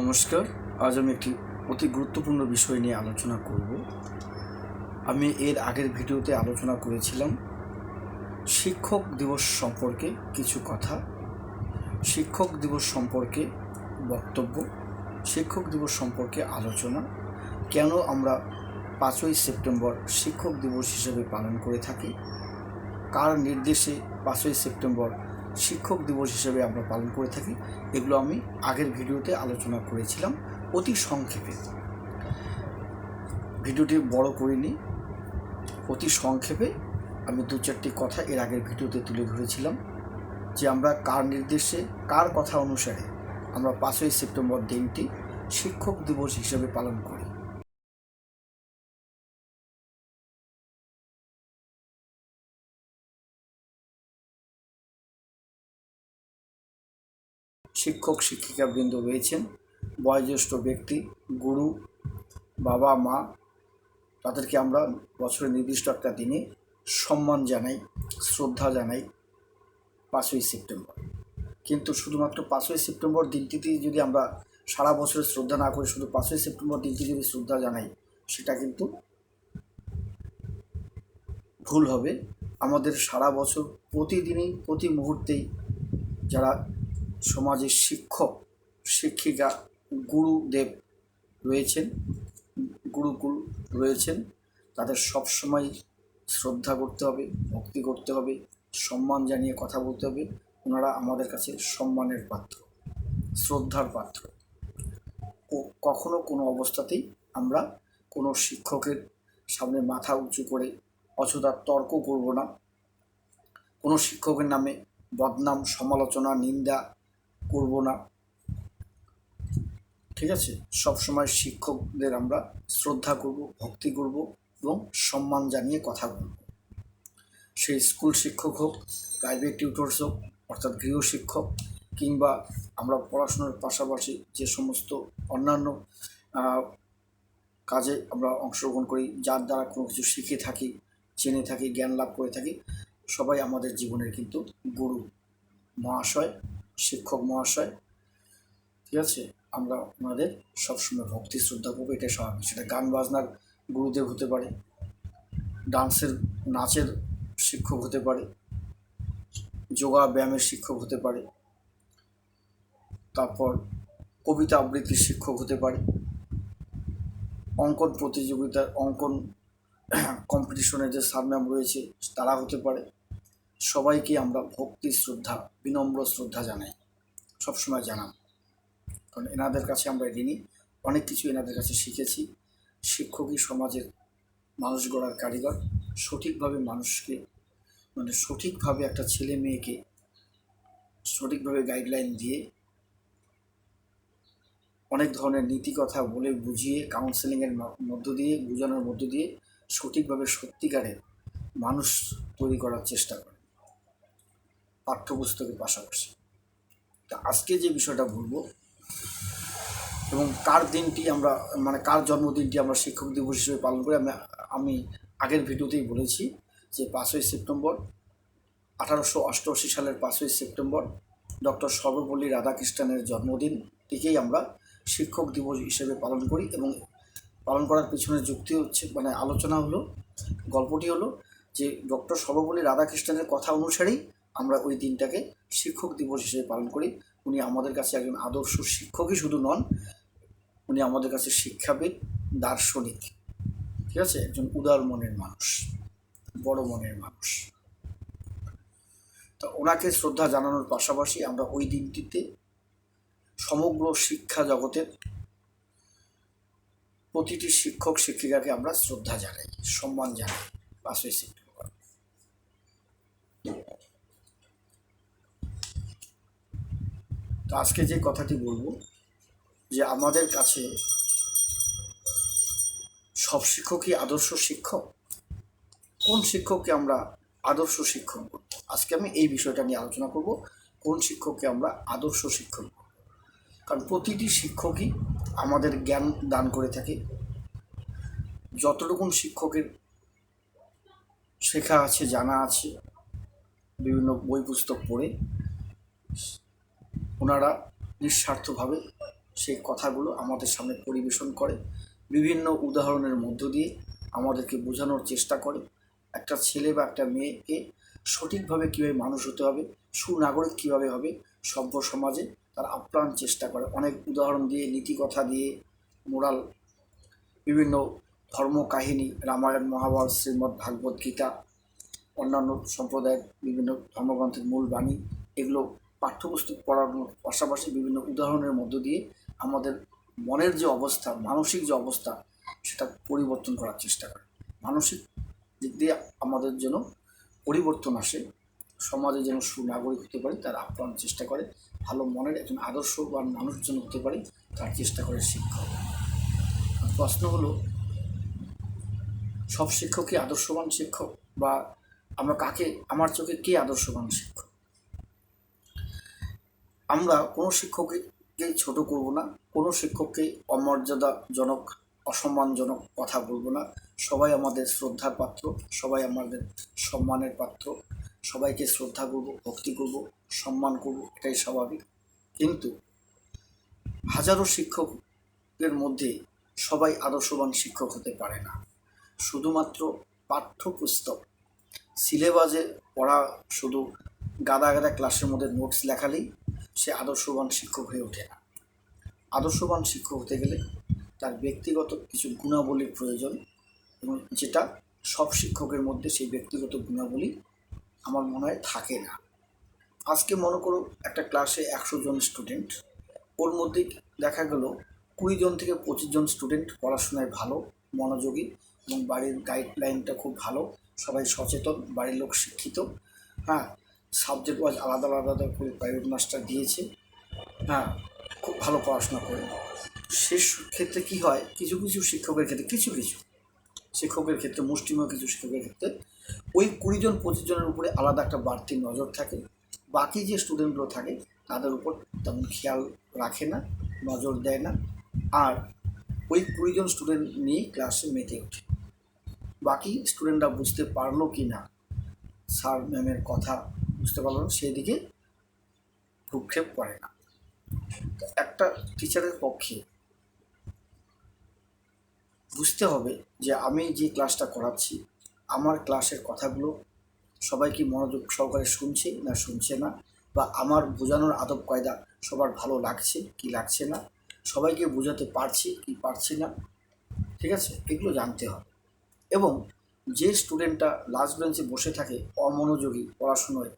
নমস্কার। আজ আমি একটি অতি গুরুত্বপূর্ণ বিষয় নিয়ে আলোচনা করব। আমি এর আগের ভিডিওতে আলোচনা করেছিলাম শিক্ষক দিবস সম্পর্কে কিছু কথা। শিক্ষক দিবস সম্পর্কে বক্তব্য, শিক্ষক দিবস সম্পর্কে আলোচনা, কেন আমরা পাঁচই সেপ্টেম্বর শিক্ষক দিবস হিসেবে পালন করে থাকি, কার নির্দেশে পাঁচই সেপ্টেম্বর শিক্ষক দিবস হিসেবে আমরা পালন করে থাকি। এগুলো আমি আগের ভিডিওতে আলোচনা করেছিলাম। অতি সংক্ষেপে। ভিডিওটি বড় করিনি। অতি সংক্ষেপে আমি দু চারটি কথা এর আগের ভিডিওতে তুলে ধরেছিলাম যে আমরা কার নির্দেশে, কার কথা অনুসারে আমরা পাঁচই সেপ্টেম্বর দিনটি শিক্ষক দিবস হিসেবে পালন করি। শিক্ষক শিক্ষিকাবৃন্দ রয়েছেন। বয়োজ্যেষ্ঠ ব্যক্তি, গুরু, বাবা, মা। তাদেরকে আমরা বছরের নির্দিষ্ট একটা দিনে সম্মান জানাই, শ্রদ্ধা জানাই পাঁচই সেপ্টেম্বর। কিন্তু শুধুমাত্র পাঁচই সেপ্টেম্বর দিনটিতেই যদি আমরা সারা বছরের শ্রদ্ধা না করে, শুধু পাঁচই সেপ্টেম্বর দিনটি যদি শ্রদ্ধা জানাই, সেটা কিন্তু ভুল হবে। আমাদের সারা বছর প্রতিদিনই, প্রতি মুহূর্তেই যারা সমাজের শিক্ষক, শিক্ষিকা গুরুদেব রয়েছেন গুরুকুল রয়েছেন। তাদের সবসময় শ্রদ্ধা করতে হবে, ভক্তি করতে হবে, সম্মান জানিয়ে কথা বলতে হবে। ওনারা আমাদের কাছে সম্মানের পাত্র, শ্রদ্ধার পাত্র। কখনো কোনো অবস্থাতেই আমরা কোনো শিক্ষকের সামনে মাথা উঁচু করে অযথা তর্ক করব না। কোনো শিক্ষকের নামে বদনাম, সমালোচনা, নিন্দা করব না। ঠিক আছে? সব সময় শিক্ষকদের আমরা শ্রদ্ধা করব, ভক্তি করব এবং সম্মান জানিয়ে কথা বলব। সেই স্কুল শিক্ষক হোক প্রাইভেট টিউটর্স হোক, অর্থাৎ গৃহ শিক্ষক, কিংবা আমরা পড়াশোনার পাশাপাশি যে সমস্ত অন্যান্য কাজে আমরা অংশগ্রহণ করি, যার দ্বারা কোনো কিছু শিখে থাকি জেনে থাকি, জ্ঞান লাভ করে থাকি, সবাই আমাদের জীবনের কিন্তু গুরু, মহাশয়। শিক্ষক মহাশয়। ঠিক আছে? আমরা ওনাদের সবসময় ভক্তি, শ্রদ্ধা করব, এটাই স্বাভাবিক সেটা গান বাজনার গুরুদেব হতে পারে, ডান্সের, নাচের শিক্ষক হতে পারে, যোগা ব্যায়ামের শিক্ষক হতে পারে, তারপর কবিতা আবৃত্তির শিক্ষক হতে পারে, অঙ্কন প্রতিযোগিতার, অঙ্কন কম্পিটিশনের যে সার রয়েছে, তারা হতে পারে। সবাইকে আমরা ভক্তি, শ্রদ্ধা, বিনম্র শ্রদ্ধা জানাই। সবসময় জানান কারণ এনাদের কাছে আমরা ঋণী। অনেক কিছু এনাদের কাছে শিখেছি। শিক্ষকই সমাজের মানুষ গড়ার কারিগর। সঠিকভাবে মানুষকে মানে সঠিকভাবে একটা ছেলে মেয়েকে সঠিকভাবে গাইডলাইন দিয়ে অনেক ধরনের নীতি কথা বলে বুঝিয়ে কাউন্সেলিংয়ের মধ্য দিয়ে, বোঝানোর মধ্য দিয়ে সঠিকভাবে সত্যিকারের মানুষ তৈরি করার চেষ্টা করে। পাঠ্যপুস্তকের পাশাপাশি। তা আজকে যে বিষয়টা বলব, এবং কার দিনটি আমরা মানে কার জন্মদিনটি আমরা শিক্ষক দিবস হিসেবে পালন করি, আমি আমি আগের ভিডিওতেই বলেছি যে পাঁচই সেপ্টেম্বর আঠারোশো অষ্টআশি সালের পাঁচই সেপ্টেম্বর ডক্টর সর্বপল্লী রাধাকৃষ্ণনের জন্মদিনটিকেই আমরা শিক্ষক দিবস হিসেবে পালন করি এবং পালন করার পিছনে যুক্তি হচ্ছে মানে আলোচনা হলো, গল্পটি হলো যে ডক্টর সর্বপল্লী রাধাকৃষ্ণনের কথা অনুসারেই আমরা ওই দিনটাকে শিক্ষক দিবস হিসেবে পালন করি। উনি আমাদের কাছে একজন আদর্শ শিক্ষকই শুধু নন, উনি আমাদের কাছে শিক্ষাবিদ, দার্শনিক, ঠিক আছে? একজন উদার মনের মানুষ, বড় মনের মানুষ। তো ওনাকে শ্রদ্ধা জানানোর পাশাপাশি আমরা ওই দিনটিতে সমগ্র শিক্ষা জগতের প্রতিটি শিক্ষক, শিক্ষিকাকে আমরা শ্রদ্ধা জানাই, সম্মান জানাই। পাঁচই সেপ্টেম্বর তো আজকে যে কথাটি বলব, যে আমাদের কাছে সব শিক্ষকই আদর্শ শিক্ষক। কোন শিক্ষককে আমরা আদর্শ শিক্ষক আজকে আমি এই বিষয়টা নিয়ে আলোচনা করব, কোন শিক্ষককে আমরা আদর্শ শিক্ষক কারণ প্রতিটি শিক্ষকই আমাদের জ্ঞান দান করে থাকে। যতটুকুন শিক্ষকের শেখা আছে, জানা আছে, বিভিন্ন বই পুস্তক পড়ে ওনারা নিঃস্বার্থভাবে সেই কথাগুলো আমাদের সামনে পরিবেশন করে, বিভিন্ন উদাহরণের মধ্য দিয়ে আমাদেরকে বোঝানোর চেষ্টা করে। একটা ছেলে বা একটা মেয়েকে সঠিকভাবে কীভাবে মানুষ হতে হবে, সুনাগরিক কীভাবে হবে, সভ্য সমাজে তার আপ্রাণ চেষ্টা করে। অনেক উদাহরণ দিয়ে, নীতিকথা দিয়ে, মোরাল, বিভিন্ন ধর্ম কাহিনী রামায়ণ, মহাভারত, শ্রীমদ্ ভাগবত গীতা, অন্যান্য সম্প্রদায়ের বিভিন্ন ধর্মগ্রন্থের মূল বাণী, এগুলো পাঠ্যপুস্তক পড়ানোর পাশাপাশি বিভিন্ন উদাহরণের মধ্য দিয়ে আমাদের মনের যে অবস্থা, মানসিক যে অবস্থা, সেটা পরিবর্তন করার চেষ্টা করে। মানসিক দিক দিয়ে আমাদের যেন পরিবর্তন আসে, সমাজে যেন সুনাগরিক হতে পারি, তার আপ্রাণ চেষ্টা করে, ভালো মনের একজন আদর্শবান মানুষ যেন হতে পারি, তার চেষ্টা করে শিক্ষক প্রশ্ন হলো, সব শিক্ষকই আদর্শবান শিক্ষক বা আমরা কাকে, আমার চোখে কে আদর্শবান শিক্ষক? আমরা কোনো শিক্ষককে ছোট করব না, কোনো শিক্ষককে অমর্যাদাজনক, অসম্মানজনক কথা বলব না। সবাই আমাদের শ্রদ্ধার পাত্র, সবাই আমাদের সম্মানের পাত্র, সবাইকে শ্রদ্ধা করব, ভক্তি করব, সম্মান করব, এটাই স্বাভাবিক। কিন্তু হাজারো শিক্ষকের মধ্যে সবাই আদর্শবান শিক্ষক হতে পারে না। শুধুমাত্র পাঠ্যপুস্তক, সিলেবাসে পড়া শুধু গাদা গাদা ক্লাসের মধ্যে নোটস লেখালেই সে আদর্শবান শিক্ষক হয়ে ওঠে না। আদর্শবান শিক্ষক হতে গেলে তার ব্যক্তিগত কিছু গুণাবলীর প্রয়োজন এবং যেটা সব শিক্ষকের মধ্যে সেই ব্যক্তিগত গুণাবলী আমার মনে হয় থাকে না। আজকে মনে করো একটা ক্লাসে একশো জন স্টুডেন্ট ওর মধ্যে দেখা গেল কুড়ি জন থেকে পঁচিশ জন স্টুডেন্ট পড়াশোনায় ভালো, মনোযোগী এবং বাড়ির গাইডলাইনটা খুব ভালো, সবাই সচেতন, বাড়ির লোক শিক্ষিত। হ্যাঁ সাবজেক্ট ওয়াইজ আলাদা আলাদা করে প্রাইভেট মাস্টার দিয়েছে। হ্যাঁ খুব ভালো পড়াশোনা করে। শেষ ক্ষেত্রে কি হয়, কিছু কিছু শিক্ষকের ক্ষেত্রে, কিছু কিছু শিক্ষকের ক্ষেত্রে, মুষ্টিমেয় কিছু শিক্ষকের ক্ষেত্রে ওই কুড়িজন পঁচিশ জনের উপরে আলাদা একটা বাড়তি নজর থাকে। বাকি যে স্টুডেন্টগুলো থাকে, তাদের উপর তেমন খেয়াল রাখে না, নজর দেয় না। আর ওই কুড়িজন স্টুডেন্ট নিয়ে ক্লাসে মেতে ওঠে। বাকি স্টুডেন্টরা বুঝতে পারল কি না স্যার ম্যামের কথা পারল না সেই দিকে ভ্রুক্ষেপ করে না। একটা টিচারের পক্ষে বুঝতে হবে যে আমি যে ক্লাসটা করাচ্ছি, আমার ক্লাসের কথাগুলো সবাই কি মনোযোগ সহকারে শুনছে না শুনছে না, বা আমার বোঝানোর আদব কায়দা সবার ভালো লাগছে কি লাগছে না, সবাইকে বোঝাতে পারছি কি পারছি না, ঠিক আছে? এগুলো জানতে হবে। এবং যে স্টুডেন্টটা লাস্ট বেঞ্চে বসে থাকে অমনোযোগী, পড়াশুনোয়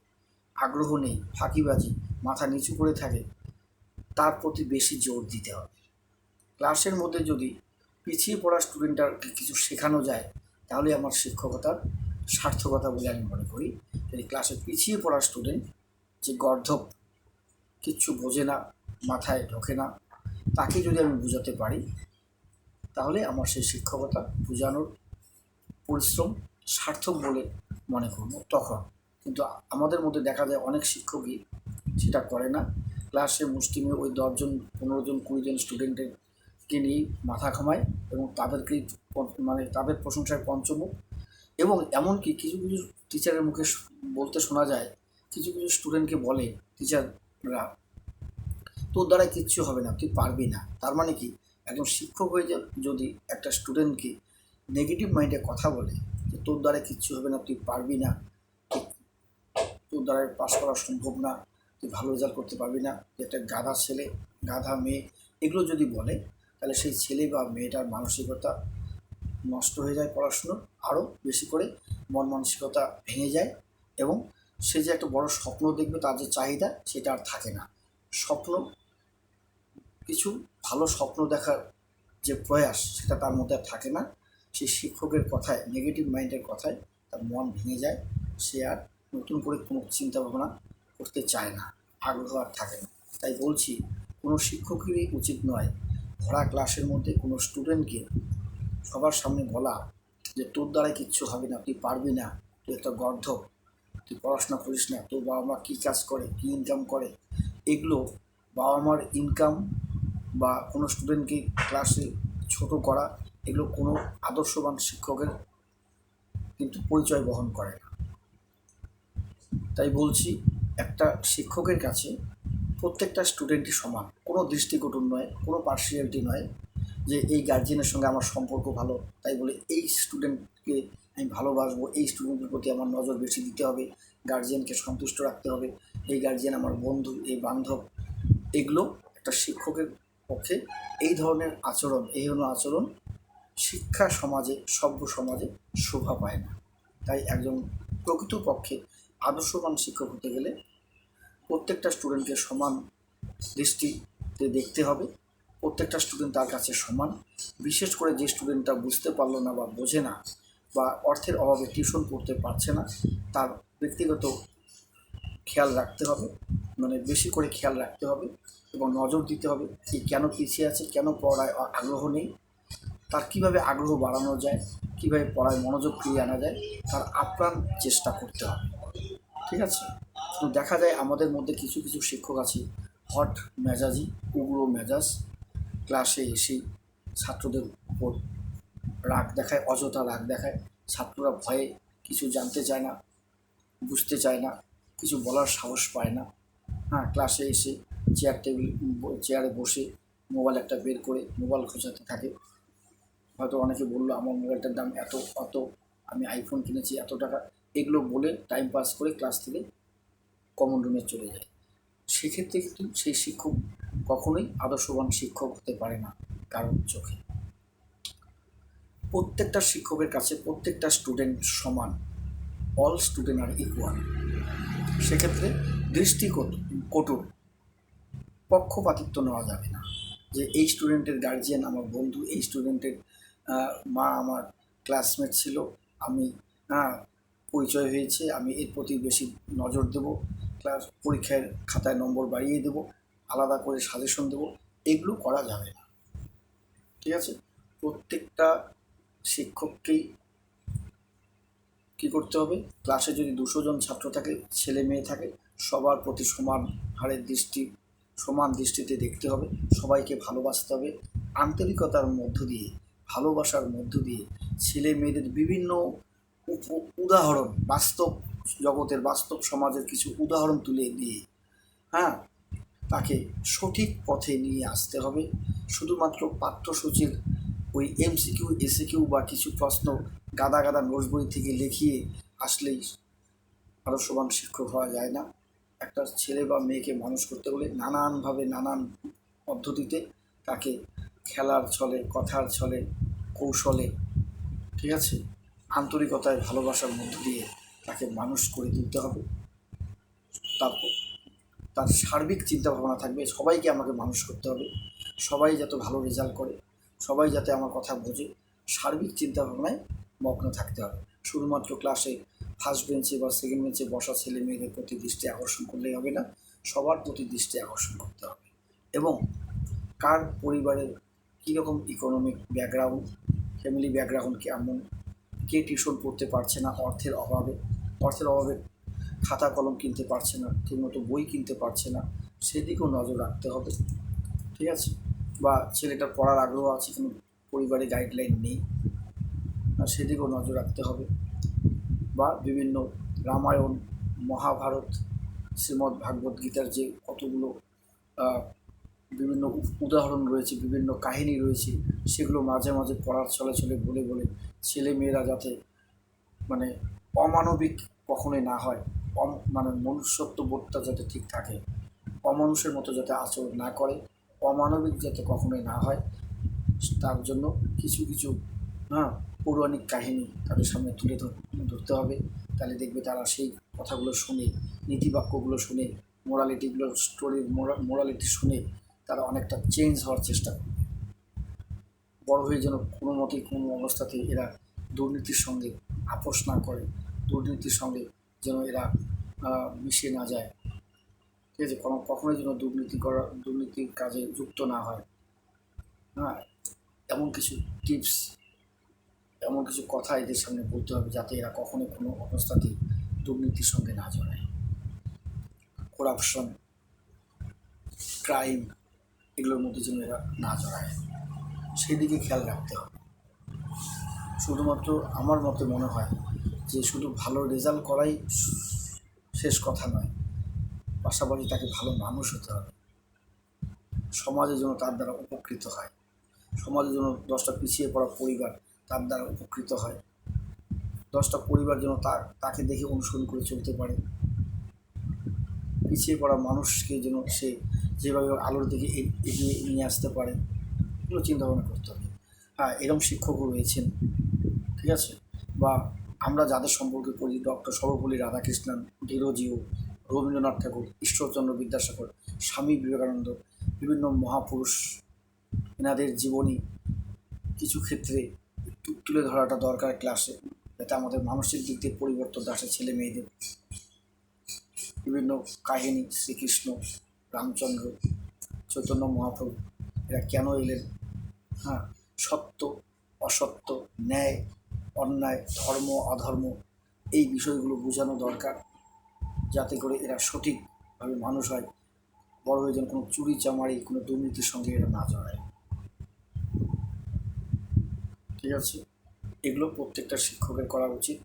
আগ্রহ নেই, ফাঁকিবাজি, মাথা নিচু করে থাকে, তার প্রতি বেশি জোর দিতে হবে। ক্লাসের মধ্যে যদি পিছিয়ে পড়া স্টুডেন্টটাকে কিছু শেখানো যায়, তাহলে আমার শিক্ষকতার সার্থকতা বলে আমি মনে করি। যদি ক্লাসে পিছিয়ে পড়া স্টুডেন্ট যে গর্ধব কিচ্ছু বোঝে না, মাথায় ঢোকে না, তাকে যদি আমি বোঝাতে পারি, তাহলে আমার সেই শিক্ষকতা বোঝানোর পরিশ্রম সার্থক বলে মনে করব তখন। কিন্তু আমাদের মধ্যে দেখা যায় অনেক শিক্ষকই সেটা করে না। ক্লাসে মুষ্টিমে ওই দশজন পনেরো জন কুড়ি জন স্টুডেন্টেরকে নিয়েই মাথা ঘামায় এবং তাদেরকেই মানে তাদের প্রশংসায় পঞ্চমুখ এবং এমনকি কিছু কিছু টিচারের মুখে বলতে শোনা যায়, কিছু কিছু স্টুডেন্টকে বলে টিচাররা তোর দ্বারা কিচ্ছু হবে না, তুই পারবি না। তার মানে কি? একজন শিক্ষক হয়ে যদি একটা স্টুডেন্টকে নেগেটিভ মাইন্ডে কথা বলে যে, তোর দ্বারা কিচ্ছু হবে না, তুই পারবি না তোর দ্বারা পাশ করা সম্ভব না, তুই ভালো রেজাল্ট করতে পারবি না একটা গাধা ছেলে, গাধা মেয়ে। এগুলো যদি বলে, তাহলে সেই ছেলে বা মেয়েটার মানসিকতা নষ্ট হয়ে যায় পড়াশুনো আরও বেশি করে মন মানসিকতা ভেঙে যায় এবং সে যে একটা বড় স্বপ্ন দেখবে, তার যে চাহিদা, সেটা আর থাকে না। স্বপ্ন, কিছু ভালো স্বপ্ন দেখার যে প্রয়াস, সেটা তার মধ্যে আর থাকে না। সেই শিক্ষকের কথায় নেগেটিভ মাইন্ডের কথায় তার মন ভেঙে যায়, সে আর নতুন করে কোনো চিন্তা ভাবনা করতে চায় না, আগ্রহ আর থাকে না। তাই বলছি, কোনো শিক্ষকেরই উচিত নয় ভরা ক্লাসের মধ্যে কোনো স্টুডেন্টকে সবার সামনে বলা যে, তোর দ্বারাই কিচ্ছু হবে না, তুই পারবি না, তুই একটা গর্ধ তুই পড়াশোনা করিস না, তোর বাবা মা কী কাজ করে, কী ইনকাম করে? এগুলো বাবা মার ইনকাম বা কোনো স্টুডেন্টকে ক্লাসে ছোট করা, এগুলো কোনো আদর্শবান শিক্ষকের কিন্তু পরিচয় বহন করে তাই বলছি একটা শিক্ষকের কাছে প্রত্যেকটা স্টুডেন্টই সমান। কোনো দৃষ্টিকটুর নয়, কোনো পার্সিয়ালিটি নয় যে এই গার্জিয়ানের সঙ্গে আমার সম্পর্ক ভালো। তাই বলে এই স্টুডেন্টকে আমি ভালোবাসবো, এই স্টুডেন্টের প্রতি আমার নজর বেশি দিতে হবে গার্জিয়ানকে সন্তুষ্ট রাখতে হবে। এই গার্জিয়ান আমার বন্ধু, এই বান্ধব। এগুলো একটা শিক্ষকের পক্ষে এই ধরনের আচরণ, এই ধরনের আচরণ শিক্ষা সমাজে, সভ্য সমাজে শোভা পায় না। তাই একজন প্রকৃতপক্ষে আদর্শবান শিক্ষক হতে গেলে প্রত্যেকটা স্টুডেন্টকে সমান দৃষ্টিতে দেখতে হবে। প্রত্যেকটা স্টুডেন্ট তার কাছে সমান। বিশেষ করে যে স্টুডেন্টটা বুঝতে পারল না বা বোঝে না বা অর্থের অভাবে টিউশন পড়তে পারছে না, তার ব্যক্তিগত খেয়াল রাখতে হবে। মানে বেশি করে খেয়াল রাখতে হবে এবং নজর দিতে হবে যে কেন পিছিয়ে আছে, কেন পড়ায় আগ্রহ নেই, তার কীভাবে আগ্রহ বাড়ানো যায়, কীভাবে পড়ায় মনোযোগ ফিরিয়ে আনা যায়, তার আপ্রাণ চেষ্টা করতে হবে। ঠিক আছে? তো দেখা যায় আমাদের মধ্যে কিছু কিছু শিক্ষক আছে। হট মেজাজি, উগ্র মেজাজ ক্লাসে এসে ছাত্রদের উপর রাগ দেখায়, অযথা রাগ দেখায়। ছাত্ররা ভয়ে কিছু জানতে চায় না, বুঝতে চায় না, কিছু বলার সাহস পায় না। হ্যাঁ ক্লাসে এসে চেয়ার টেবিল চেয়ারে বসে মোবাইল একটা বের করে মোবাইল খোঁজাতে থাকে। হয়তো অনেকে বলল, আমার মোবাইলটার দাম এত, অত, আমি আইফোন কিনেছি এত টাকা। এগুলো বলে টাইম পাস করে ক্লাস থেকে কমন রুমে চলে যায়। সেক্ষেত্রে কিন্তু সেই শিক্ষক কখনোই আদর্শবান শিক্ষক হতে পারে না কারণ চোখে। প্রত্যেকটা শিক্ষকের কাছে প্রত্যেকটা স্টুডেন্ট সমান অল স্টুডেন্ট আর ইকুয়াল সেক্ষেত্রে দৃষ্টি কঠোর, পক্ষপাতিত্ব নেওয়া যাবে না। যে এই স্টুডেন্টের গার্জিয়ান আমার বন্ধু, এই স্টুডেন্টের মা আমার ক্লাসমেট ছিল, আমি পরিচয় হয়েছে, আমি এর প্রতি বেশি নজর দেবো ক্লাস পরীক্ষার খাতায় নম্বর বাড়িয়ে দেবো, আলাদা করে সাজেশন দেবো, এগুলো করা যাবে না। ঠিক আছে? প্রত্যেকটা শিক্ষককেই কী করতে হবে? ক্লাসে যদি দুশো জন ছাত্র থাকে, ছেলে মেয়ে থাকে, সবার প্রতি সমান হারের দৃষ্টি, সমান দৃষ্টিতে দেখতে হবে, সবাইকে ভালোবাসতে হবে। আন্তরিকতার মধ্য দিয়ে, ভালোবাসার মধ্য দিয়ে ছেলে মেয়েদের বিভিন্ন উদাহরণ, বাস্তব জগতের, বাস্তব সমাজের কিছু উদাহরণ তুলে দিয়ে হ্যাঁ? তাকে সঠিক পথে নিয়ে আসতে হবে। শুধুমাত্র পাঠ্যসূচির ওই এমসিকিউ এসিকিউ বা কিছু প্রশ্ন গাদা গাদা নোটস বই থেকে লিখিয়ে আসলেই আদর্শবান শিক্ষক হওয়া যায় না। একটা ছেলে বা মেয়েকে মানুষ করতে হলে নানানভাবে নানান পদ্ধতিতে তাকে খেলার ছলে, কথার ছলে, কৌশলে, ঠিক আছে? আন্তরিকতায়, ভালোবাসার মধ্য দিয়ে তাকে মানুষ করে তুলতে হবে। তারপর তার সার্বিক চিন্তা ভাবনা থাকবে, সবাইকে আমাকে মানুষ করতে হবে। সবাই যাতে ভালো রেজাল্ট করে, সবাই যাতে আমার কথা বোঝে, সার্বিক চিন্তা ভাবনায় মগ্ন থাকতে হবে। শুধুমাত্র ক্লাসে ফার্স্ট বেঞ্চে বা সেকেন্ড বেঞ্চে বসা ছেলে মেয়েদের প্রতি দৃষ্টি আকর্ষণ করলেই হবে না, সবার প্রতি দৃষ্টি আকর্ষণ করতে হবে। এবং কার পরিবারের কীরকম ইকোনমিক ব্যাকগ্রাউন্ড ফ্যামিলি ব্যাকগ্রাউন্ড কেমন কে টিউশন পড়তে পারছে না অর্থের অভাবে। অর্থের অভাবে খাতা, কলম কিনতে পারছে না, ঠিকমতো বই কিনতে পারছে না। সেদিকেও নজর রাখতে হবে, ঠিক আছে? বা ছেলেটার পড়ার আগ্রহ আছে কিন্তু পরিবারে গাইডলাইন নেই সেদিকেও নজর রাখতে হবে। বা বিভিন্ন রামায়ণ, মহাভারত, শ্রীমদ্ ভাগবত গীতার যে কতগুলো বিভিন্ন উদাহরণ রয়েছে, বিভিন্ন কাহিনী রয়েছে, সেগুলো মাঝে মাঝে পড়ার ছলে ছলে বলে বলে ছেলে মেয়েরা যাতে মানে অমানবিক কখনোই না হয়, অম মানে মনুষ্যত্ব বোধটা যাতে ঠিক থাকে, অমানুষের মতো যাতে আচরণ না করে, অমানবিক যাতে কখনোই না হয়, তার জন্য কিছু কিছু হ্যাঁ পৌরাণিক কাহিনী তাদের সামনে তুলে ধর- ধরতে হবে। তাহলে দেখবে তারা সেই কথাগুলো শুনে, নীতিবাক্যগুলো শুনে মোরালিটিগুলো স্টোরির মোরালিটি শুনে তারা অনেকটা চেঞ্জ হওয়ার চেষ্টা করে বড় হয়ে যেন কোনো মতেই কোনো অবস্থাতেই এরা দুর্নীতির সঙ্গে আপোষ না করে, দুর্নীতির সঙ্গে যেন এরা মিশে না যায়। ঠিক আছে কোনো কখনোই যেন দুর্নীতি করা, দুর্নীতির কাজে যুক্ত না হয়। হ্যাঁ এমন কিছু টিপস এমন কিছু কথা এদের সামনে বলতে হবে যাতে এরা কখনো কোনো অবস্থাতেই দুর্নীতির সঙ্গে না জড়ায়। করাপশন ক্রাইম এগুলোর মধ্যে যেন এরা না জড়ায়। সেদিকে খেয়াল রাখতে হবে। শুধুমাত্র আমার মতে মনে হয় যে, শুধু ভালো রেজাল্ট করাই শেষ কথা নয়, পাশাপাশি তাকে ভালো মানুষ হতে হবে। সমাজের জন্য তার দ্বারা উপকৃত হয়। সমাজের জন্য দশটা পিছিয়ে পড়া পরিবার তার দ্বারা উপকৃত হয়। দশটা পরিবার যেন তার, তাকে দেখে অনুসরণ করে চলতে পারে। পিছিয়ে পড়া মানুষকে যেন সে যেভাবে আলোর দিকে এগিয়ে নিয়ে আসতে পারে, এগুলো চিন্তা ভাবনা করতে হবে। হ্যাঁ এরকম শিক্ষকও রয়েছেন, ঠিক আছে? বা আমরা যাদের সম্পর্কে পড়ি, ডক্টর সর্বপল্লী রাধাকৃষ্ণন, ডিরোজিও, রবীন্দ্রনাথ ঠাকুর, ঈশ্বরচন্দ্র বিদ্যাসাগর, স্বামী বিবেকানন্দ, বিভিন্ন মহাপুরুষ, এনাদের জীবনী কিছু ক্ষেত্রে তুলে ধরাটা দরকার ক্লাসে, যাতে আমাদের মানসিক দিক দিয়ে পরিবর্তন আসে ছেলে মেয়েদের বিভিন্ন কাহিনী, শ্রীকৃষ্ণ, রামচন্দ্র, চৈতন্য মহাপ্রভু, এরা কেন এলেন? হ্যাঁ সত্য, অসত্য, ন্যায়, অন্যায়, ধর্ম, অধর্ম, এই বিষয়গুলো বোঝানো দরকার যাতে করে এরা সঠিকভাবে মানুষ হয়। বড় হয়ে যেন কোনো চুরি, চামারি, কোনো দুর্নীতির সঙ্গে এরা না জড়ায়। ঠিক আছে? এগুলো প্রত্যেকটা শিক্ষকের করা উচিত।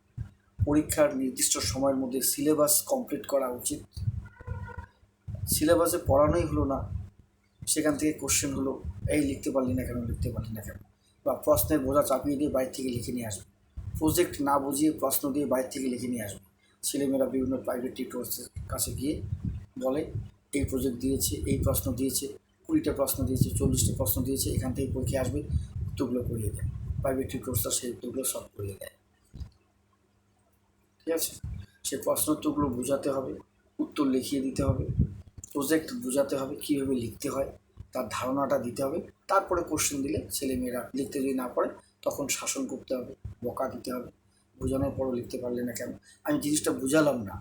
পরীক্ষার নির্দিষ্ট সময়ের মধ্যে সিলেবাস কমপ্লিট করা উচিত। সিলেবাসে পড়ানোই হলো না। সেখান থেকে কোশ্চেন হলো এই লিখতে পারলি না কেন, লিখতে পারলি না কেন? বা প্রশ্নের বোঝা চাপিয়ে দিয়ে বাইরে থেকে লিখে নিয়ে আসবে। প্রজেক্ট না বুঝিয়ে প্রশ্ন দিয়ে বাইরে থেকে লিখে নিয়ে আসবে। ছেলেমেয়েরা বিভিন্ন প্রাইভেট টিউটর্সের কাছে গিয়ে বলে, এই প্রজেক্ট দিয়েছে, এই প্রশ্ন দিয়েছে, কুড়িটা প্রশ্ন দিয়েছে, চল্লিশটা প্রশ্ন দিয়েছে, এখান থেকে পরীক্ষা আসবে, উত্তরগুলো করিয়ে দেয় প্রাইভেট টিউটর্সরা সেই উত্তরগুলো সলভ করিয়ে দেয়। ঠিক আছে? সে প্রশ্ন উত্তরগুলো বোঝাতে হবে, উত্তর লিখিয়ে দিতে হবে প্রজেক্ট বোঝাতে হবে, কীভাবে লিখতে হয়, তার ধারণাটা দিতে হবে, তারপরে কোশ্চেন দিলে ছেলেমেয়েরা লিখতে যদি না পারে, তখন শাসন করতে হবে, বকা দিতে হবে, বোঝানোর পরও লিখতে পারলে না কেন? আমি জিনিসটা বুঝালাম না,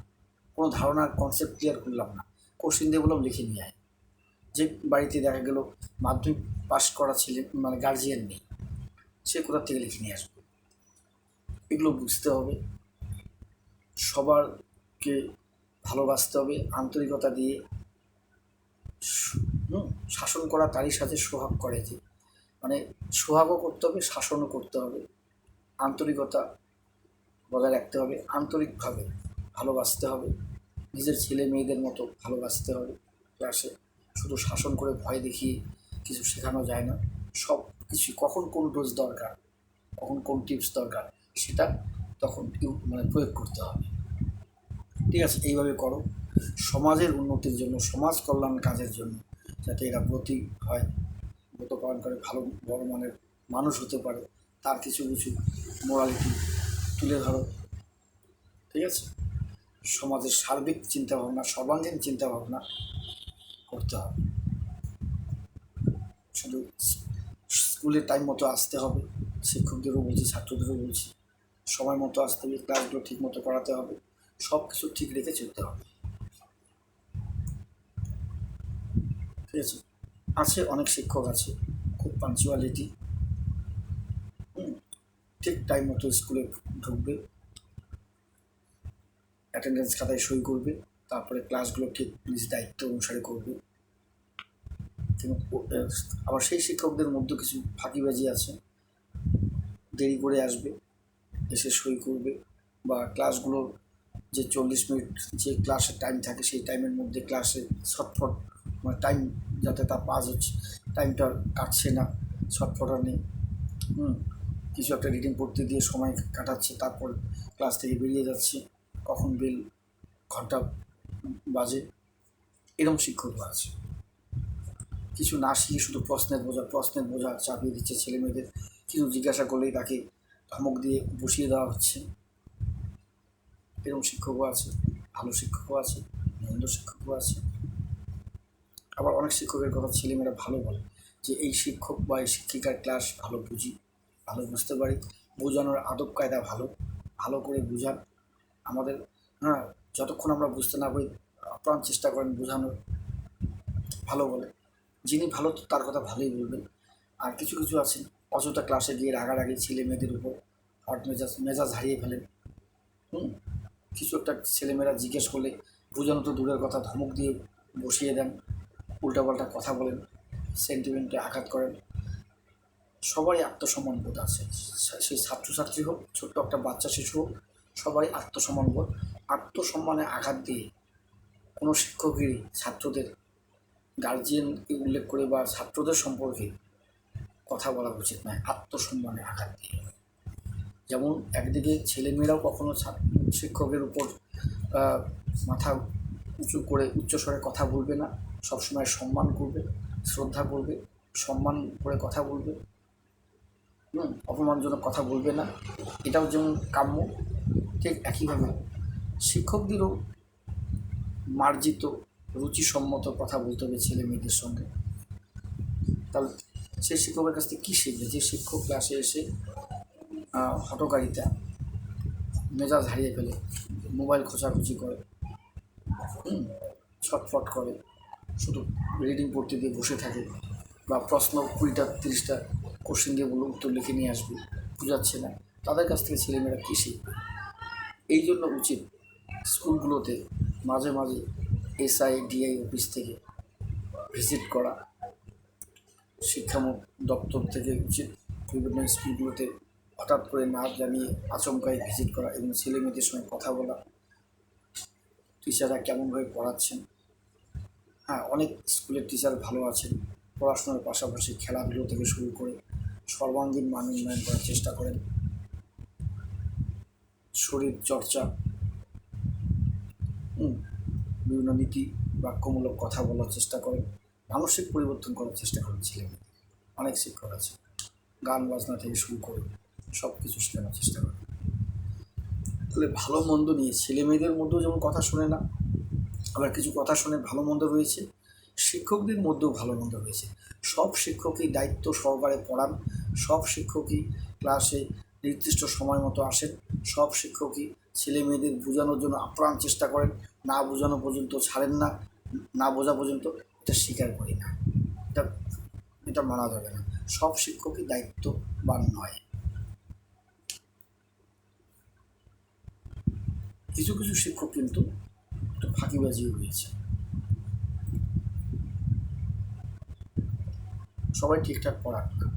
কোনো ধারণার কনসেপ্ট ক্লিয়ার করলাম না কোশ্চেন দিয়ে বললাম, লিখে নিয়ে আয়। যে বাড়িতে দেখা গেল মাধ্যমিক পাস করা ছেলে মানে গার্জিয়ান নেই, সে কোথা থেকে লিখে নিয়ে আসবে? এগুলো বুঝতে হবে সবারকে ভালোবাসতে হবে, আন্তরিকতা দিয়ে শাসন করা তারই সাথে সোহাগ করে যে মানে সোহাগও করতে হবে, শাসনও করতে হবে, আন্তরিকতা বজায় রাখতে হবে, আন্তরিকভাবে ভালোবাসতে হবে, নিজের ছেলে মেয়েদের মতো ভালোবাসতে হবে ক্লাসে শুধু শাসন করে ভয় দেখিয়ে কিছু শেখানো যায় না সব কিছু কখন কোন ডোজ দরকার, কখন কোন টিপস দরকার, সেটা তখন মানে প্রয়োগ করতে হবে। ঠিক আছে, এইভাবে করো। সমাজের উন্নতির জন্য, সমাজ কল্যাণ কাজের জন্য যাতে এরা ব্রতী হয়, ব্রত পালন করে, ভালো, বড় মানের মানুষ হতে পারে, তার কিছু কিছু মোরালিটি তুলে ধরো। ঠিক আছে? সমাজের সার্বিক চিন্তাভাবনা, সর্বাঙ্গীন চিন্তাভাবনা করতে হবে। শুধু স্কুলে টাইম মতো আসতে হবে, শিক্ষকদেরও বলছি, ছাত্রদেরও বলছি। সময় মতো আসতে হবে ক্লাসগুলো ঠিক মতো করাতে হবে সব কিছু ঠিক রেখে চলতে হবে। ঠিক আছে? আছে, অনেক শিক্ষক আছে, খুব পাঞ্চুয়ালিটি ঠিক টাইম মতো স্কুলে ঢুকবে। অ্যাটেন্ডেন্স খাতায় সই করবে, তারপরে ক্লাসগুলো ঠিক নিজ দায়িত্ব অনুসারে করবে। আবার সেই শিক্ষকদের মধ্যে কিছু ফাঁকিবাজি আছে। দেরি করে আসবে। এসে সই করবে বা ক্লাসগুলো যে চল্লিশ মিনিট যে ক্লাসের টাইম থাকে সেই টাইমের মধ্যে ক্লাসে ছটফট মানে টাইম যাতে তার পাস হচ্ছে টাইমটা কাটছে না ছটফটা নেই। হুম, কিছু একটা রিডিং পড়তে দিয়ে সময় কাটাচ্ছে, তারপর ক্লাস থেকে বেরিয়ে যাচ্ছে, কখন বেল ঘণ্টা বাজে, এরকম শিক্ষকও আছে। কিছু না শিখে শুধু প্রশ্নের বোঝা প্রশ্নের বোঝা চাপিয়ে দিচ্ছে ছেলে মেয়েদের কিছু জিজ্ঞাসা করলেই তাকে ধমক দিয়ে বসিয়ে দেওয়া হচ্ছে। এরকম শিক্ষকও আছে, ভালো শিক্ষকও আছে, মন্দ শিক্ষকও আছে। আবার অনেক শিক্ষকের কথা ছেলেমেয়েরা ভালো বলে যে, এই শিক্ষক বা এই শিক্ষিকার ক্লাস ভালো বুঝি, ভালো বুঝতে পারি। বোঝানোর আদব কায়দা ভালো ভালো করে বোঝান। আমাদের হ্যাঁ যতক্ষণ আমরা বুঝতে না পারি আপ্রাণ চেষ্টা করেন বোঝানোর। ভালো বলে। যিনি ভালো, তার কথা ভালোই বলবেন। আর কিছু কিছু আছেন অযথা ক্লাসে গিয়ে রাগারাগি ছেলে মেয়েদের উপর হট মেজাজ মেজাজ হারিয়ে ফেলেন। হুম? কিছু একটা ছেলেমেয়েরা জিজ্ঞেস করলে বোঝানো তো দূরের কথা, ধমক দিয়ে বসিয়ে দেন, উল্টাপাল্টা কথা বলেন সেন্টিমেন্টে আঘাত করেন। সবারই আত্মসম্মান বোধ আছে। সে- সেই ছাত্রছাত্রী হোক, ছোট্ট একটা বাচ্চা শিশু হোক সবারই আত্মসম্মান বোধ। আত্মসম্মানে আঘাত দিয়ে কোনো শিক্ষকেরই ছাত্রদের গার্জিয়ানকে উল্লেখ করে বা ছাত্রদের সম্পর্কে কথা বলা উচিত নয়, আত্মসম্মানের আঘাত দিয়ে। যেমন একদিকে ছেলেমেয়েরাও কখনো শিক্ষকের উপর মাথা উঁচু করে উচ্চস্বরে কথা বলবে না, সবসময় সম্মান করবে, শ্রদ্ধা করবে, সম্মান করে কথা বলবে, হুম, অপমানজনক কথা বলবে না। এটাও যেমন কাম্য, ঠিক একইভাবে শিক্ষকদেরও মার্জিত, রুচিসম্মত কথা বলতে হবে ছেলে মেয়েদের সঙ্গে। তাহলে সেই শিক্ষকের কাছ থেকে কী শিখবে? যে শিক্ষক ক্লাসে এসে হটকারিতা মেজাজ হারিয়ে ফেলে, মোবাইল খোঁচাখুচি করে ছটফট করে, শুধু রিডিং পড়তে দিয়ে বসে থাকে বা প্রশ্ন কুড়িটা, তিরিশটা কোশ্চেন দিয়ে বলে উত্তর লিখে নিয়ে আসবে, বুঝাচ্ছে না। তাদের কাছ থেকে ছেলেমেয়েরা কী শিখবে? এই জন্য উচিত স্কুলগুলোতে মাঝে মাঝে এসআই ডিআই অফিস থেকে ভিজিট করা শিক্ষা দপ্তর থেকে উচিত বিভিন্ন স্কুলগুলোতে হঠাৎ করে না জানিয়ে আচমকাই ভিজিট করা এবং ছেলে মেয়েদের সঙ্গে কথা বলা। টিচাররা কেমনভাবে পড়াচ্ছেন? হ্যাঁ অনেক স্কুলের টিচার ভালো আছেন। পড়াশোনার পাশাপাশি খেলাধুলো থেকে শুরু করে সর্বাঙ্গীন মান উন্নয়ন করার চেষ্টা করেন। শরীর চর্চা বিভিন্ন নীতি বাক্যমূলক কথা বলার চেষ্টা করেন। মানসিক পরিবর্তন করার চেষ্টা ছেলেমেয়েদের অনেক শিক্ষক আছে। গান বাজনা থেকে শুরু করে সব কিছু শেখানোর চেষ্টা করে। তাহলে ভালো মন্দ নিয়ে ছেলে মেয়েদের মধ্যেও যেমন কথা শোনে না, আবার কিছু কথা শুনে ভালো মন্দ রয়েছে, শিক্ষকদের মধ্যেও ভালো মন্দ রয়েছে। সব শিক্ষকই দায়িত্ব সহকারে পড়ান, সব শিক্ষকই ক্লাসে নির্দিষ্ট সময় মতো আসেন, সব শিক্ষকই ছেলে মেয়েদের বোঝানোর জন্য আপ্রাণ চেষ্টা করেন। না বোঝানো পর্যন্ত ছাড়েন না না বোঝা পর্যন্ত এটা স্বীকার করি না। এটা এটা মানা যাবে না। সব শিক্ষকই দায়িত্ববান নয়। কিছু কিছু শিক্ষক কিন্তু একটু ফাঁকিবাজিও রয়েছে। সবাই ঠিকঠাক পড়ান না।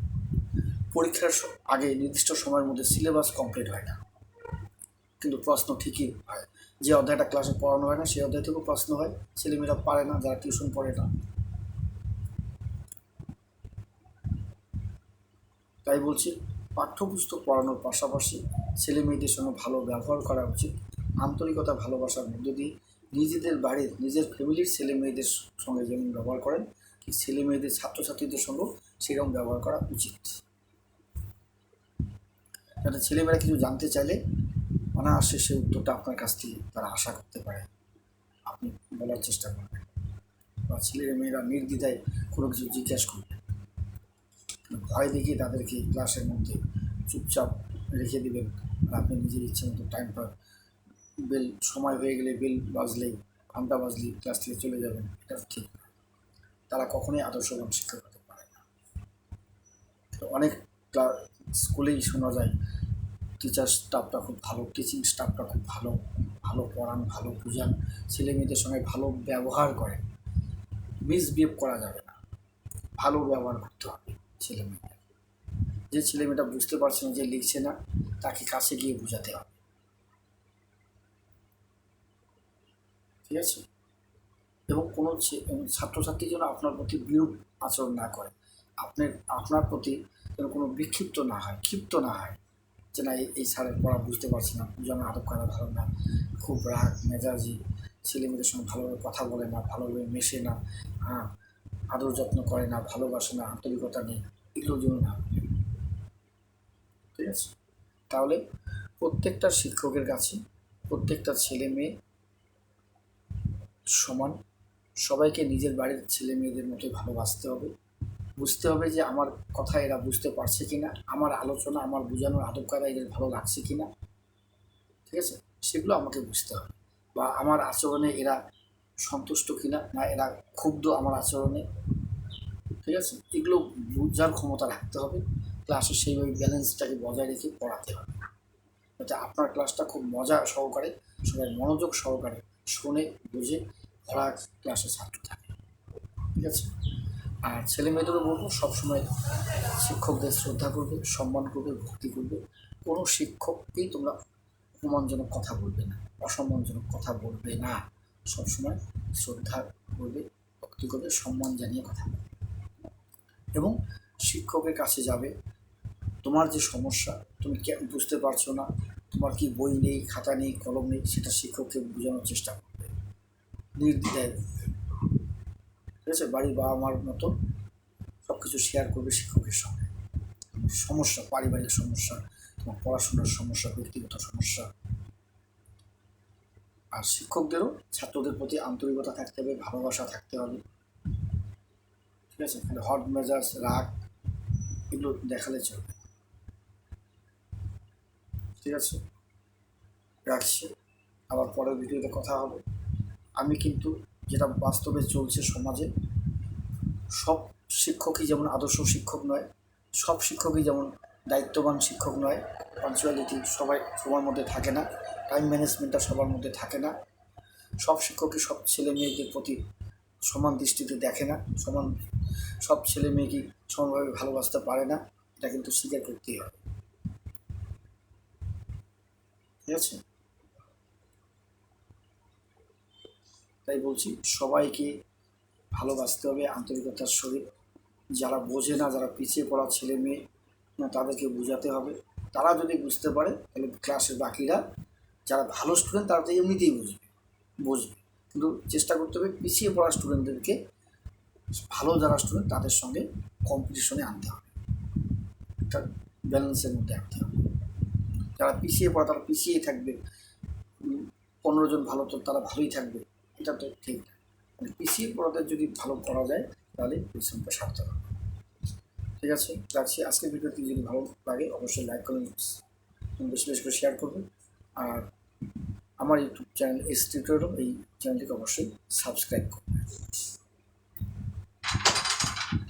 পরীক্ষার আগে নির্দিষ্ট সময়ের মধ্যে সিলেবাস কমপ্লিট হয় না। কিন্তু প্রশ্ন ঠিকই হয়। যে অধ্যায়টা ক্লাসে পড়ানো হয় না, সেই অধ্যায় থেকেও প্রশ্ন হয়, ছেলেমেয়েরা পারে না, যারা টিউশন পড়ে না। তাই বলছি, পাঠ্যপুস্তক পড়ানোর পাশাপাশি ছেলে মেয়েদের সঙ্গে ভালো ব্যবহার করা উচিত। আন্তরিকতা, ভালোবাসার মধ্য দিয়ে নিজেদের বাড়ির, নিজের ফ্যামিলির ছেলে মেয়েদের সঙ্গে যেমন ব্যবহার করেন, ঠিক ছেলে মেয়েদের ছাত্রছাত্রীদের সঙ্গেও সেরকম ব্যবহার করা উচিত। যাতে ছেলেমেয়েরা কিছু জানতে চাইলে অনায়াসে সে উত্তরটা আপনার কাছ থেকে তারা আশা করতে পারে। আপনি বলার চেষ্টা করবেন। বা ছেলে মেয়েরা নির্দ্বিধায় কোনো কিছু জিজ্ঞাসা করবে। ভয় দেখিয়ে তাদেরকে ক্লাসের মধ্যে চুপচাপ রেখে দেবেন আর আপনি নিজের ইচ্ছে মতো টাইম পার বেল, সময় হয়ে গেলে বেল বাজলেই, ঘণ্টা বাজলেই ক্লাস থেকে চলে যাবেন। এটা ঠিক তারা কখনোই আদর্শবান শিক্ষক হতে পারে না। অনেক ক্লা- স্কুলেই শোনা যায় টিচার স্টাফটা খুব ভালো টিচিং স্টাফটা খুব ভালো ভালো পড়ান, ভালো বুঝান, ছেলে মেয়েদের সঙ্গে ভালো ব্যবহার করেন। মিসবিহেভ করা যাবে না। ভালো ব্যবহার করতে হবে ছেলে মেয়েদের। যে ছেলে মেয়েটা বুঝতে পারছে না যে লিখছে না, তাকে কাছে গিয়ে বোঝাতে হবে। ঠিক আছে? এবং কোনো ছাত্রছাত্রী যেন আপনার প্রতি বিরূপ আচরণ না করে। আপনার আপনার প্রতি যেন কোনো বিক্ষিপ্ত না হয়, ক্ষিপ্ত না হয়। যে না, এই- স্যারের পড়া বুঝতে পারছি না। যেন আদব করা ভালো না খুব রাগ, মেজাজি ছেলেমেয়েদের সঙ্গে ভালোভাবে কথা বলে না, ভালোভাবে মেশে না হ্যাঁ আদর যত্ন করে না, ভালোবাসে না, আন্তরিকতা নেই এগুলো যেন না। ঠিক আছে? তাহলে প্রত্যেকটা শিক্ষকের কাছে, প্রত্যেকটা ছেলে মেয়ে সমান। সবাইকে নিজের বাড়ির ছেলে মেয়েদের মতোই ভালোবাসতে হবে। বুঝতে হবে যে আমার কথা এরা বুঝতে পারছে কি না আমার আলোচনা, আমার বোঝানোর আদব কায়দা এদের ভালো লাগছে কি না ঠিক আছে? সেগুলো আমাকে বুঝতে হবে। বা আমার আচরণে এরা সন্তুষ্ট কি না না এরা ক্ষুব্ধ আমার আচরণে। ঠিক আছে? এগুলো বোঝার ক্ষমতা রাখতে হবে। ক্লাসে সেইভাবে ব্যালেন্সটাকে বজায় রেখে পড়াতে হবে। যাতে আপনার ক্লাসটা খুব মজা সহকারে, সবাই মনোযোগ সহকারে শুনে, বুঝে পড়া ক্লাসে ছাত্র থাকে। ঠিক আছে? আর ছেলে মেয়েদেরও বলব, সবসময় শিক্ষকদের শ্রদ্ধা করবে, সম্মান করবে, ভক্তি করবে। কোনো শিক্ষককেই তোমরা অপমানজনক কথা বলবে না, অসম্মানজনক কথা বলবে না। সবসময় শ্রদ্ধা করবে, ভক্তি করবে, সম্মান জানিয়ে কথা বলবে। এবং শিক্ষকের কাছে যাবে, তোমার যে সমস্যা, তুমি বুঝতে পারছ না, তোমার কি বই নেই, খাতা নেই, কলম নেই, সেটা শিক্ষককে বোঝানোর চেষ্টা করবে। নির্দ্বিধায়। ঠিক আছে বাড়ির বাবা মার মতো সব কিছু শেয়ার করবে শিক্ষকের সঙ্গে। সমস্যা, পারিবারিক সমস্যা, তোমার পড়াশোনার সমস্যা, ব্যক্তিগত সমস্যা। আর শিক্ষকদেরও, ছাত্রদের প্রতি আন্তরিকতা থাকতে হবে, ভালোবাসা থাকতে হবে। ঠিক আছে? খালি হট মেজাজ রাগ, এগুলো দেখালে চলবে। ঠিক আছে? রাখছি। আবার পরের ভিডিওতে কথা হবে। আমি কিন্তু যেটা বাস্তবে চলছে সমাজে, সব শিক্ষকই যেমন আদর্শ শিক্ষক নয়, সব শিক্ষকই যেমন দায়িত্ববান শিক্ষক নয় পাঞ্চুয়ালিটি সবাই সবার মধ্যে থাকে না টাইম ম্যানেজমেন্টটা সবার মধ্যে থাকে না, সব শিক্ষকই সব ছেলে মেয়েদের প্রতি সমান দৃষ্টিতে দেখে না, সমান, সব ছেলে মেয়েকে সমানভাবে ভালোবাসতে পারে না, এটা কিন্তু স্বীকার করতেই হবে। ঠিক আছে? তাই বলছি, সবাইকে ভালোবাসতে হবে আন্তরিকতার সহিত। যারা বোঝে না, যারা পিছিয়ে পড়া ছেলে মেয়ে তাদেরকে বোঝাতে হবে। তারা যদি বুঝতে পারে, তাহলে ক্লাসের বাকিরা, যারা ভালো স্টুডেন্ট তারা তো এমনিতেই বুঝবে বুঝবে। কিন্তু চেষ্টা করতে হবে পিছিয়ে পড়া স্টুডেন্টদেরকে ভালো যারা স্টুডেন্ট তাদের সঙ্গে কম্পিটিশনে আনতে হবে। একটা ব্যালেন্সের মধ্যে আনতে হবে। যারা পিছিয়ে পড়া, তারা পিছিয়েই থাকবে। পনেরো জন ভালো তো তারা ভালোই থাকবে। এটা তো ঠিক। মানে পিছিয়ে পড়াদের যদি ভালো করা যায়, তাহলে পরিশ্রমটা সার্থক হবে। ঠিক আছে? রাখছি। আজকের ভিডিওটি যদি ভালো লাগে, অবশ্যই লাইক করবেন বেশি বেশি করে শেয়ার করবেন। আর আমার ইউটিউব চ্যানেল এস টিউটোরিয়াল এই চ্যানেলটিকে অবশ্যই সাবস্ক্রাইব করবেন।